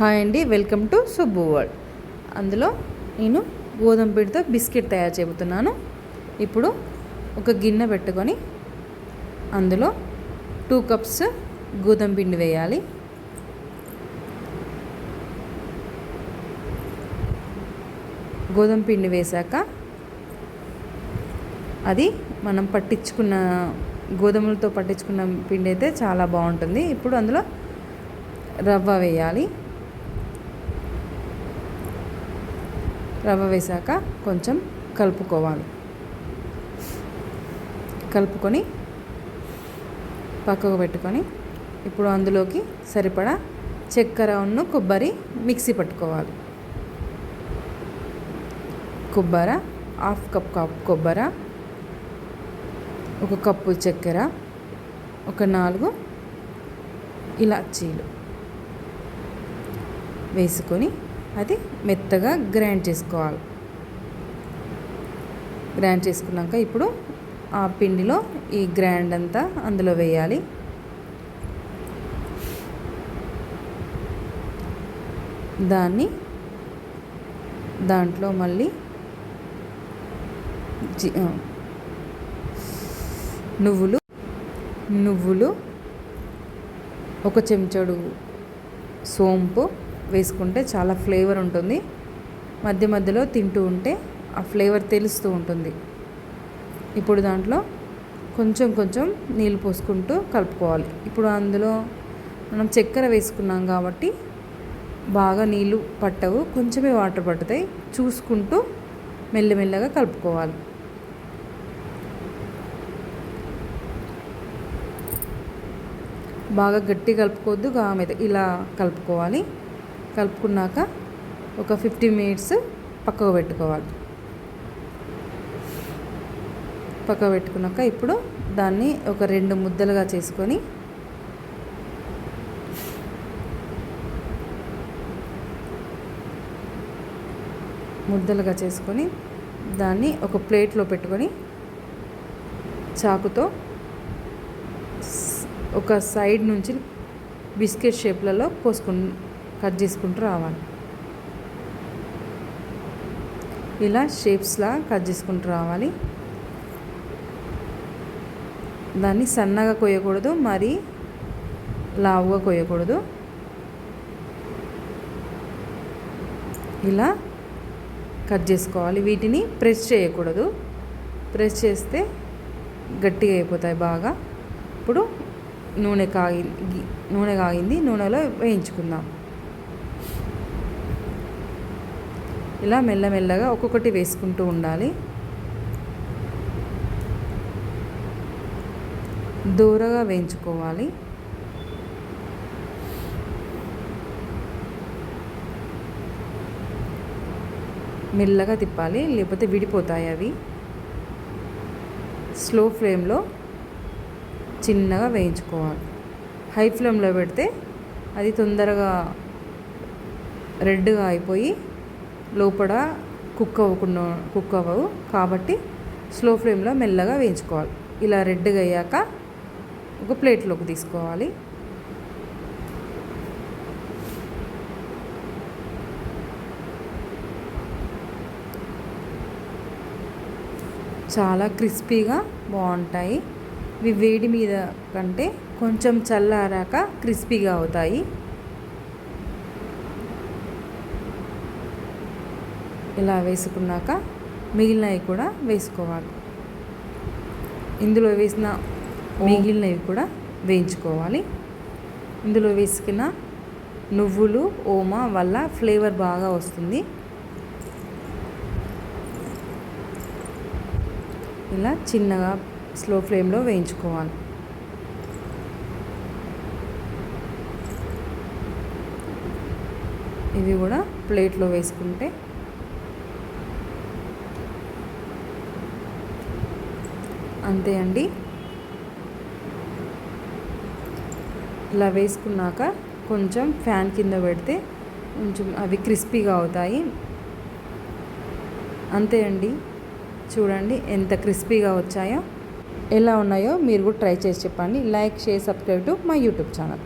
Hi అండి welcome to Subbu world. అందులో నేను గోధుమ పిండితో బిస్కెట్ తయారు చేయబోతున్నాను. ఇప్పుడు ఒక గిన్నె పెట్టుకొని అందులో టూ కప్స్ గోధుమ పిండి వేయాలి. గోధుమ పిండి వేశాక అది మనం పట్టించుకున్న గోధుమలతో పట్టించుకున్న పిండి అయితే చాలా బాగుంటుంది. ఇప్పుడు అందులో రవ్వ వేయాలి. రవ్వ వేసాక కొంచెం కలుపుకోవాలి. కలుపుకొని పక్కకు పెట్టుకొని ఇప్పుడు అందులోకి సరిపడా చక్కెర ఉన్న కొబ్బరి మిక్సీ పట్టుకోవాలి. కొబ్బర హాఫ్ కప్ కప్ కొబ్బర ఒక కప్పు చక్కెర ఒక నాలుగు ఇలాచీలు వేసుకొని అది మెత్తగా గ్రైండ్ చేసుకోవాలి. గ్రైండ్ చేసుకున్నాక ఇప్పుడు ఆ పిండిలో ఈ గ్రైండ్ అంతా అందులో వేయాలి. దాన్ని దాంట్లో మళ్ళీ నువ్వులు నువ్వులు ఒక చెంచాడు సోంపు వేసుకుంటే చాలా ఫ్లేవర్ ఉంటుంది. మధ్య మధ్యలో తింటూ ఉంటే ఆ ఫ్లేవర్ తెలుస్తూ ఉంటుంది. ఇప్పుడు దాంట్లో కొంచెం కొంచెం నీళ్ళు పోసుకుంటూ కలుపుకోవాలి. ఇప్పుడు అందులో మనం చక్కెర వేసుకున్నాం కాబట్టి బాగా నీళ్ళు పట్టవు. కొంచెమే వాటర్ పట్టుతాయి చూసుకుంటూ మెల్లమెల్లగా కలుపుకోవాలి. బాగా గట్టి కలుపుకోవద్దు గా మీద ఇలా కలుపుకోవాలి. కలుపుకున్నాక ఒక ఫిఫ్టీ మినిట్స్ పక్కకు పెట్టుకోవాలి. పక్కకు పెట్టుకున్నాక ఇప్పుడు దాన్ని ఒక రెండు ముద్దలుగా చేసుకొని ముద్దలుగా చేసుకొని దాన్ని ఒక ప్లేట్లో పెట్టుకొని చాకుతో ఒక సైడ్ నుంచి బిస్కెట్ షేప్లలో పోసుకుని కట్ చేసుకుంటూ రావాలి. ఇలా షేప్స్లా కట్ చేసుకుంటూ రావాలి. దాన్ని సన్నగా కొయ్యకూడదు మరి లావుగా కొయ్యకూడదు. ఇలా కట్ చేసుకోవాలి. వీటిని ప్రెస్ చేయకూడదు. ప్రెస్ చేస్తే గట్టిగా అయిపోతాయి బాగా. ఇప్పుడు నూనె కాగి నూనె కాగింది నూనెలో వేయించుకుందాం. ఇలా మెల్లమెల్లగా ఒక్కొక్కటి వేసుకుంటూ ఉండాలి. దూరగా వేయించుకోవాలి. మెల్లగా తిప్పాలి లేకపోతే విడిపోతాయి అవి. స్లో ఫ్లేమ్లో చిన్నగా వేయించుకోవాలి. హై ఫ్లేమ్లో పెడితే అది తొందరగా రెడ్గా అయిపోయి లోపల కుక్ అవ్వకుండా కుక్ అవ్వవు. కాబట్టి స్లో ఫ్లేమ్లో మెల్లగా వేయించుకోవాలి. ఇలా రెడ్గా అయ్యాక ఒక ప్లేట్లోకి తీసుకోవాలి. చాలా క్రిస్పీగా బాగుంటాయి. ఇవి వేడి మీద కంటే కొంచెం చల్లారాక క్రిస్పీగా అవుతాయి. ఇలా వేసుకున్నాక మిగిలినవి కూడా వేసుకోవాలి. ఇందులో వేసిన మిగిలినవి కూడా వేయించుకోవాలి. ఇందులో వేసుకున్న నువ్వులు ఓమా వల్ల ఫ్లేవర్ బాగా వస్తుంది. ఇలా చిన్నగా స్లో ఫ్లేమ్లో వేయించుకోవాలి. ఇవి కూడా ప్లేట్లో వేసుకుంటే అంతే అండి. ఇలా వేసుకున్నాక కొంచెం ఫ్యాన్ కింద పెడితే కొంచెం అవి క్రిస్పీగా అవుతాయి. అంతే అండి. చూడండి ఎంత క్రిస్పీగా వచ్చాయో. ఎలా ఉన్నాయో మీరు కూడా ట్రై చేసి చెప్పండి. Like share subscribe to my YouTube channel.